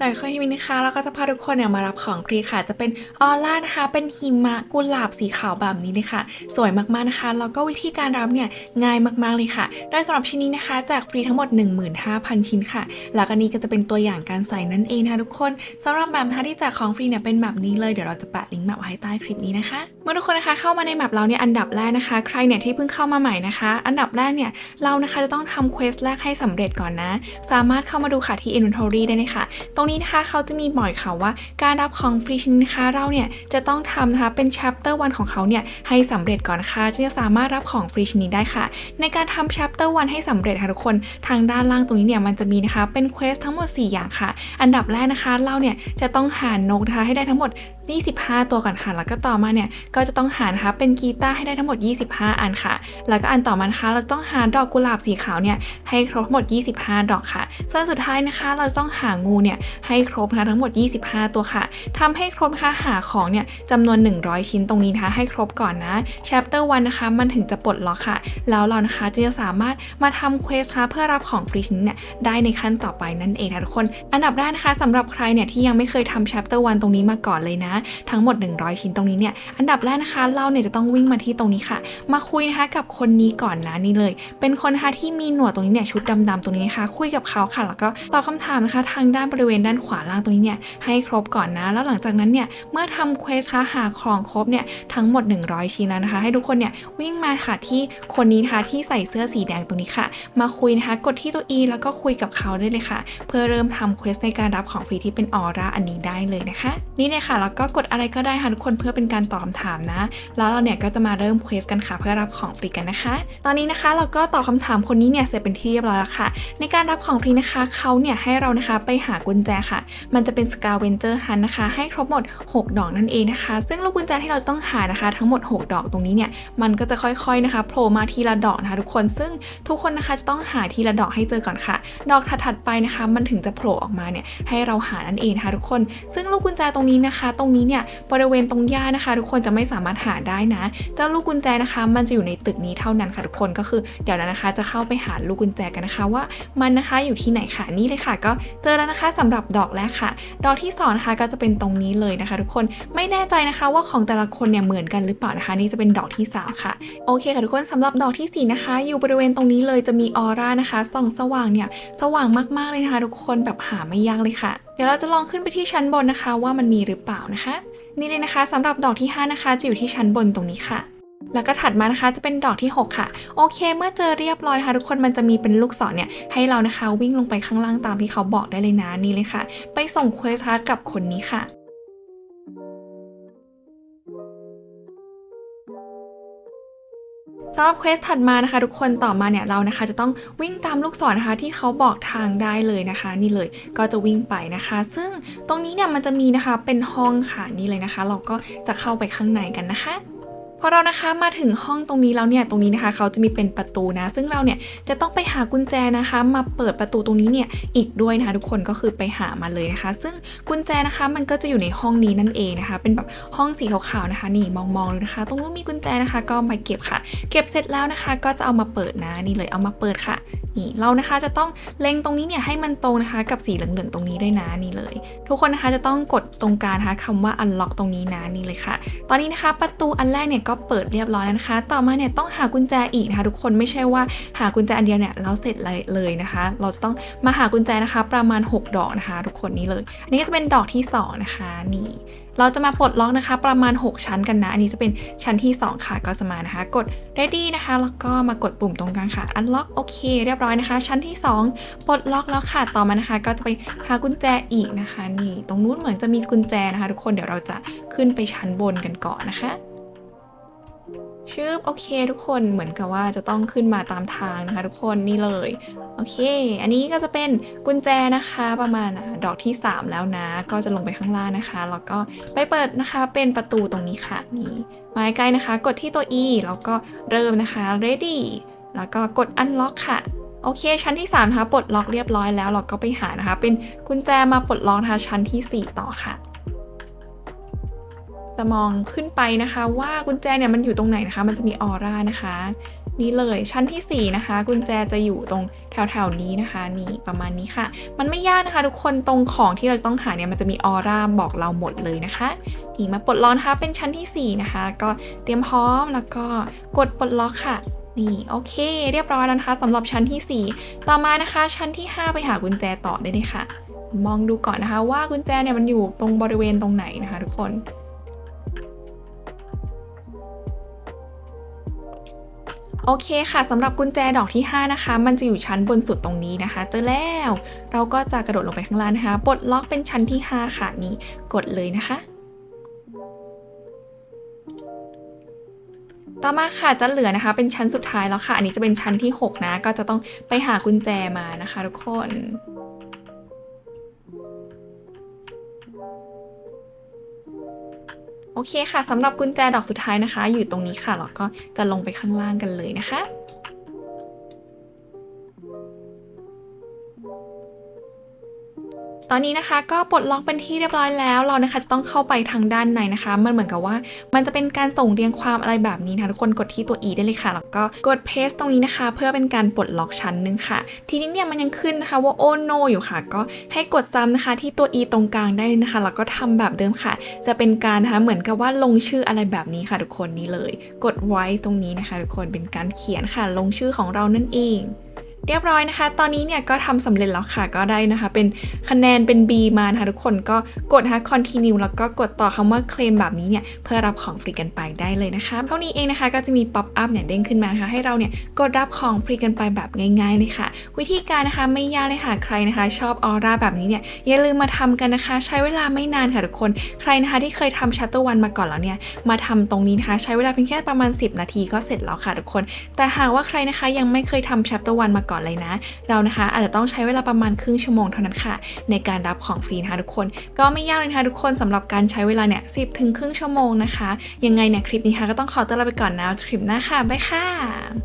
จากข้อฮิมินะคะเราก็จะพาทุกคนเนี่ยมารับของฟรีค่ะ จะเป็นออร่านะคะ เป็นหิมะกุหลาบสีขาวแบบนี้เลยค่ะสวยมากๆนะคะ แล้วก็วิธีการรับเนี่ยง่ายมากๆเลยค่ะ โดยสำหรับชิ้นนี้นะคะแจกฟรีทั้งหมด 15,000 ชิ้นค่ะ แล้วก็นี่ก็จะเป็นตัวอย่างการใส่นั่นเองนะคะทุกคนสำหรับแบบนะคะที่แจกของฟรีเนี่ยเป็นแบบนี้เลย เดี๋ยวเราจะแปะลิงก์แบบไว้ใต้คลิปนี้นะคะเมื่อทุกคนนะคะเข้ามาในแมปเราเนี่ยอันดับแรกนะคะ ใครเนี่ยที่เพิ่งเข้ามาใหม่นะคะ อันดับแรกเนี่ยเรานะคะจะต้องทำเควสแรกให้สำเร็จก่อนนะ สามารถเข้ามาดูค่ะที่ inventory ได้เลยค่ะตรงนี้นะคะเขาจะมีบอกค่ะว่า การรับของฟรีชิ้นนะคะเราเนี่ยจะต้องทำนะคะเป็น chapter 1 ของเขาเนี่ยให้สำเร็จก่อนนะคะจึงจะสามารถรับของฟรีชิ้นนี้ได้ค่ะ ในการทำ chapter 1 ให้สำเร็จค่ะทุกคนทางด้านล่างตรงนี้เนี่ยมันจะมีนะคะเป็นเควสทั้งหมด 4 อย่างค่ะ อันดับแรกนะคะเราเนี่ยจะต้องหานกนะคะให้ได้ทั้งหมด 25 ตัวก่อนค่ะแล้วก็ต่อมาเนี่ยก็จะต้องหานะคะเป็นกีตาร์ให้ได้ทั้งหมด 25 อันค่ะ แล้วก็อันต่อมานะคะเราต้องหาดอกกุหลาบสีขาวเนี่ยให้ครบทั้งหมด 25 ดอกค่ะ ส่วนสุดท้ายนะคะเราต้องหางูเนี่ยให้ครบนะคะทั้งหมด 25 ตัวค่ะทำให้ครบนะคะหาของเนี่ยจำนวน 100 ชิ้นตรงนี้นะคะให้ครบก่อนนะ chapter 1นะคะมันถึงจะปลดล็อกค่ะ แล้วเรานะคะจะสามารถมาทำเควสค่ะเพื่อรับของฟรีชิ้นเนี่ยได้ในขั้นต่อไปนั่นเองนะทุกคน อันดับแรกนะคะสำหรับใครเนี่ยที่ยังไม่เคยทำ chapter 1 ตรงนี้มาก่อนเลยนะ ทั้งหมด 100 ชิ้นตรงนี้เนี่ยอันดับแรกนะคะ เราเนี่ยจะต้องวิ่งมาที่ตรงนี้ค่ะ มาคุยนะคะกับคนนี้ก่อนนะนี่เลย เป็นคนนะคะที่มีหนวดตรงนี้เนี่ยชุดดำๆตรงนี้นะคะ คุยกับเขาค่ะ แล้วก็ตอบคำถามนะคะ ทางด้านบริเวณด้านขวาล่างตรงนี้เนี่ยให้ครบก่อนนะ แล้วหลังจากนั้นเนี่ยเมื่อทำเควสค่ะหาของครบเนี่ยทั้งหมด 100 ชิ้นแล้วนะคะ ให้ทุกคนเนี่ยวิ่งมาค่ะที่คนนี้นะคะที่ใส่เสื้อสีแดงตรงนี้ค่ะ มาคุยนะคะกดที่ตัว E แล้วก็คุยกับเขาได้เลยค่ะ เพื่อเริ่มทำเควสในการรับของฟรีที่เป็นออร่าอันนี้ได้เลยนะคะ นี่เลยค่ะแล้วก็กดอะไรก็ได้ค่ะทุกคนเพื่อเป็นการตอบคำถามนะ แล้วเราเนี่ยก็จะมาเริ่มเควสกันค่ะ เพื่อรับของฟรีกันนะคะ ตอนนี้นะคะเราก็ตอบคำถามคนนี้เนี่ยเสร็จเป็นที่เรียบร้อยแล้วค่ะ ในการรับของฟรีนะคะเขาเนี่ยให้เรานะคะไปหากุญแจค่ะ มันจะเป็นสกาเวนเจอร์ฮันนะคะ ให้ครบหมด 6 ดอกนั่นเองนะคะ ซึ่งลูกกุญแจที่เราจะต้องหานะคะ ทั้งหมด 6 ดอกตรงนี้เนี่ยมันก็จะค่อยๆนะคะโผล่มาทีละดอกนะคะ ทุกคนซึ่งทุกคนนะคะจะต้องหาทีละดอกให้เจอก่อนค่ะ ดอกถัดๆไปนะคะ มันถึงจะโผล่ออกมาเนี่ยให้เราหานั่นเองนะคะทุกคน ซึ่งลูกกุญแจตรงนี้นะคะ ตรงนี้เนี่ยบริเวณตรงหญ้านะคะ ทุกคนจะไม่ไม่สามารถหาได้นะ เจ้าลูกกุญแจนะคะ มันจะอยู่ในตึกนี้เท่านั้นค่ะทุกคนก็คือเดี๋ยวนะคะ จะเข้าไปหาลูกกุญแจกันนะคะว่ามันนะคะอยู่ที่ไหนค่ะนี่เลยค่ะ ก็เจอแล้วนะคะสำหรับดอกแรกค่ะ ดอกที่สองนะคะก็จะเป็นตรงนี้เลยนะคะ ทุกคนไม่แน่ใจนะคะว่าของแต่ละคนเนี่ยเหมือนกันหรือเปล่านะคะ นี่จะเป็นดอกที่สามค่ะโอเคค่ะทุกคนสำหรับดอกที่สี่นะคะ อยู่บริเวณตรงนี้เลยจะมีออร่านะคะส่องสว่างเนี่ยสว่างมากๆเลยนะคะ ทุกคนแบบหาไม่ยากเลยค่ะ เดี๋ยวเราจะลองขึ้นไปที่ชั้นบนนะคะ ว่ามันมีหรือเปล่านะคะ นี่เลยนะคะสำหรับดอกที่ 5 นะคะ จะอยู่ที่ชั้นบนตรงนี้ค่ะ แล้วก็ถัดมานะคะจะเป็นดอกที่ 6 ค่ะ โอเค เมื่อเจอเรียบร้อยค่ะ ทุกคนมันจะมีเป็นลูกศรเนี่ยให้เรานะคะวิ่งลงไปข้างล่างตามที่เขาบอกได้เลยนะนี่เลยค่ะ ไปส่งเควสค่ะกับคนนี้ค่ะ สำหรับเควสถัดมานะคะ ทุกคนต่อมาเนี่ยเรานะคะจะต้องวิ่งตามลูกศรนะคะที่เขาบอกทางได้เลยนะคะ นี่เลยก็จะวิ่งไปนะคะ ซึ่งตรงนี้เนี่ยมันจะมีนะคะเป็นห้องค่ะนี่เลยนะคะ เราก็จะเข้าไปข้างในกันนะคะ พอเรานะคะมาถึงห้องตรงนี้แล้วเนี่ยตรงนี้นะคะ เขาจะมีเป็นประตูนะ ซึ่งเราเนี่ยจะต้องไปหากุญแจนะคะ มาเปิดประตูตรงนี้เนี่ยอีกด้วยนะคะ ทุกคนก็คือไปหามาเลยนะคะ ซึ่งกุญแจนะคะมันก็จะอยู่ในห้องนี้นั่นเองนะคะ เป็นแบบห้องสีขาวๆนะคะ นี่มองๆเลยนะคะ ตรงนู้นมีกุญแจนะคะ ก็มาเก็บค่ะ เก็บเสร็จแล้วนะคะ ก็จะเอามาเปิดนะนี่เลยเอามาเปิดค่ะนี่เรานะคะจะต้องเล็งตรงนี้เนี่ยให้มันตรงนะคะ กับสีเหลืองๆตรงนี้ด้วยนะนี่เลย ทุกคนนะคะจะต้องกดตรงกลางนะคะคำว่า unlock ตรงนี้นะนี่เลยค่ะ ตอนนี้นะคะประตูอันแรกเนี่ยก็ก็เปิดเรียบร้อยแล้วนะคะ ต่อมาเนี่ยต้องหากุญแจอีกนะคะ ทุกคนไม่ใช่ว่าหากุญแจอันเดียวเนี่ยแล้วเสร็จเลยเลยนะคะ เราจะต้องมาหากุญแจนะคะ ประมาณ 6 ดอกนะคะ ทุกคนนี่เลย อันนี้ก็จะเป็นดอกที่สองนะคะนี่เราจะมาปลดล็อกนะคะ ประมาณ 6 ชั้นกันนะ อันนี้จะเป็นชั้นที่ 2 ค่ะ ก็จะมานะคะ กด ready นะคะ แล้วก็มากดปุ่มตรงกลางค่ะ unlock โอเค เรียบร้อยนะคะ ชั้นที่ 2 ปลดล็อกแล้วค่ะ ต่อมานะคะ ก็จะไปหากุญแจอีกนะคะ นี่ ตรงนู้นเหมือนจะมีกุญแจนะคะ ทุกคน เดี๋ยวเราจะขึ้นไปชั้นบนกันก่อนนะคะ ชืบโอเคทุกคนเหมือนกับว่าจะต้องขึ้นมาตามทางนะคะ ทุกคนนี่เลยโอเค อันนี้ก็จะเป็นกุญแจนะคะประมาณดอกที่ 3 แล้วนะ ก็จะลงไปข้างล่างนะคะแล้วก็ไปเปิดนะคะเป็นประตูตรงนี้ค่ะนี่มาใกล้นะคะ กดที่ตัว E แล้วก็เริ่มนะคะ ready แล้วก็กด unlock ค่ะโอเค ชั้นที่3นะคะปลดล็อกเรียบร้อยแล้วเราก็ไปหานะคะ เป็นกุญแจมาปลดล็อกนะคะชั้นที่ 4 ต่อค่ะ จะมองขึ้นไปนะคะว่ากุญแจเนี่ยมันอยู่ตรงไหนนะคะ มันจะมีออร่านะคะ นี่เลยชั้นทีสี่ 4 นะคะ กุญแจจะอยู่ตรงแถวๆนี้นะคะ นี่ประมาณนี้ค่ะ มันไม่ยากนะคะ ทุกคนตรงของที่เราจะต้องหาเนี่ยมันจะมีออร่าบอกเราหมดเลยนะคะนี่มาปลดล็อกนะคะเป็นชั้นทีสี่4 นะคะ ก็เตรียมพร้อมแล้วก็กดปลดล็อกค่ะนี่โอเค เรียบร้อยแล้วนะคะสำหรับชั้นทีสี่ 4 ต่อมานะคะ ชั้นที่ 5 ไปหากุญแจต่อได้เลยค่ะ มองดูก่อนนะคะ ว่ากุญแจเนี่ยมันอยู่ตรงบริเวณตรงไหนนะคะ ทุกคน โอเคค่ะสำหรับกุญแจดอกที่ 5 นะคะ มันจะอยู่ชั้นบนสุดตรงนี้นะคะ เจอแล้ว เราก็จะกระโดดลงไปข้างล่างนะคะปลดล็อกเป็นชั้นที่ 5 ค่ะนี่กดเลยนะคะ ต่อมาค่ะจะเหลือนะคะ เป็นชั้นสุดท้ายแล้วค่ะ อันนี้จะเป็นชั้นที่ 6 นะ ก็จะต้องไปหากุญแจมานะคะ ทุกคน โอเคค่ะสำหรับกุญแจดอกสุดท้ายนะคะ อยู่ตรงนี้ค่ะแล้วก็จะลงไปข้างล่างกันเลยนะคะ ตอนนี้นะคะก็ปลดล็อกเป็นที่เรียบร้อยแล้วเรานะคะจะต้องเข้าไปทางด้านในนะคะ มันเหมือนกับว่า มันจะเป็นการส่งเรียงความอะไรแบบนี้นะทุกคนกดที่ตัว E ได้เลยค่ะแล้วก็กด paste ตรงนี้นะคะ เพื่อเป็นการปลดล็อกชั้นหนึ่งค่ะ ทีนี้เนี่ยมันยังขึ้นนะคะว่า oh no อยู่ค่ะ ก็ให้กดซ้ำนะคะที่ตัว E ตรงกลางได้เลยนะคะแล้วก็ทำแบบเดิมค่ะ จะเป็นการนะคะเหมือนกับว่าลงชื่ออะไรแบบนี้ค่ะ ทุกคนนี่เลย กดไว้ตรงนี้นะคะ ทุกคนเป็นการเขียนค่ะ ลงชื่อของเรานั่นเอง เรียบร้อยนะคะ ตอนนี้เนี่ยก็ทำสำเร็จแล้วค่ะ ก็ได้นะคะ เป็นคะแนนเป็น B มานะคะทุกคนก็กดนะคะ continue แล้วก็กดต่อคำว่า claim แบบนี้เนี่ยเพื่อรับของฟรีกันไปได้เลยนะคะเท่านี้เองนะคะก็จะมี pop up เนี่ยเด้งขึ้นมานะคะให้เราเนี่ยกดรับของฟรีกันไปแบบง่ายๆเลยค่ะ วิธีการนะคะไม่ยากเลยค่ะใครนะคะ ชอบออร่าแบบนี้เนี่ยอย่าลืมมาทำกันนะคะ ใช้เวลาไม่นานค่ะทุกคน ใครนะคะที่เคยทำ chapter 1มาก่อนแล้วเนี่ยมาทำตรงนี้นะคะ ใช้เวลาเพียงแค่ประมาณ 10 นาทีก็เสร็จแล้วค่ะทุกคน แต่หากว่าใครนะคะยังไม่เคยทำ chapter 1มาก่อนเลยนะ เรานะคะอาจจะต้องใช้เวลาประมาณครึ่งชั่วโมงเท่านั้นค่ะ ในการรับของฟรีนะคะทุกคน ก็ไม่ยากเลยนะคะทุกคนสำหรับการใช้เวลาเนี่ยสิบถึงครึ่งชั่วโมงนะคะ ยังไงเนี่ยคลิปนี้ค่ะก็ต้องขอตัวลาไปก่อนนะคลิปหน้าค่ะบ๊ายค่ะ